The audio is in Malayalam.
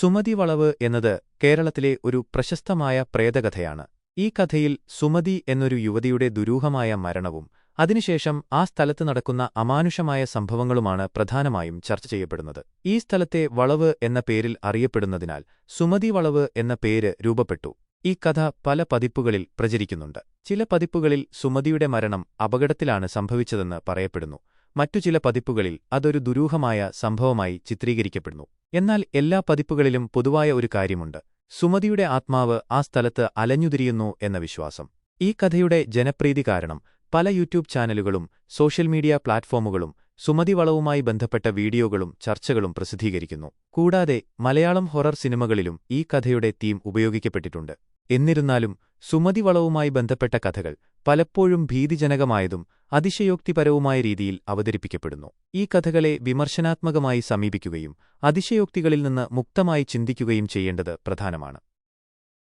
സുമതി വളവ് എന്നത് കേരളത്തിലെ ഒരു പ്രശസ്തമായ പ്രേതകഥയാണ്. ഈ കഥയിൽ സുമതി എന്നൊരു യുവതിയുടെ ദുരൂഹമായ മരണവും അതിനുശേഷം ആ സ്ഥലത്ത് നടക്കുന്ന അമാനുഷമായ സംഭവങ്ങളുമാണ് പ്രധാനമായും ചർച്ച ചെയ്യപ്പെടുന്നത്. ഈ സ്ഥലത്തെ വളവ് എന്ന പേരിൽ അറിയപ്പെടുന്നതിനാൽ സുമതി വളവ് എന്ന പേര് രൂപപ്പെട്ടു. ഈ കഥ പല പതിപ്പുകളിൽ പ്രചരിക്കുന്നുണ്ട്. ചില പതിപ്പുകളിൽ സുമതിയുടെ മരണം അപകടത്തിലാണ് സംഭവിച്ചതെന്ന് പറയപ്പെടുന്നു. മറ്റു ചില പതിപ്പുകളിൽ അതൊരു ദുരൂഹമായ സംഭവമായി ചിത്രീകരിക്കപ്പെടുന്നു. എന്നാൽ എല്ലാ പതിപ്പുകളിലും പൊതുവായ ഒരു കാര്യമുണ്ട്. സുമതിയുടെ ആത്മാവ് ആ സ്ഥലത്ത് അലഞ്ഞുതിരിയുന്നു എന്ന വിശ്വാസം. ഈ കഥയുടെ ജനപ്രീതി കാരണം പല യൂട്യൂബ് ചാനലുകളും സോഷ്യൽ മീഡിയ പ്ലാറ്റ്ഫോമുകളും സുമതി വളവുമായി ബന്ധപ്പെട്ട വീഡിയോകളും ചർച്ചകളും പ്രസിദ്ധീകരിക്കുന്നു. കൂടാതെ മലയാളം ഹൊറർ സിനിമകളിലും ഈ കഥയുടെ തീം ഉപയോഗിക്കപ്പെട്ടിട്ടുണ്ട്. എന്നിരുന്നാലും സുമതി വളവുമായി ബന്ധപ്പെട്ട കഥകൾ പലപ്പോഴും ഭീതിജനകമായതും അതിശയോക്തിപരവുമായ രീതിയിൽ അവതരിപ്പിക്കപ്പെടുന്നു. ഈ കഥകളെ വിമർശനാത്മകമായി സമീപിക്കുകയും അതിശയോക്തികളിൽ നിന്ന് മുക്തമായി ചിന്തിക്കുകയും ചെയ്യേണ്ടത് പ്രധാനമാണ്.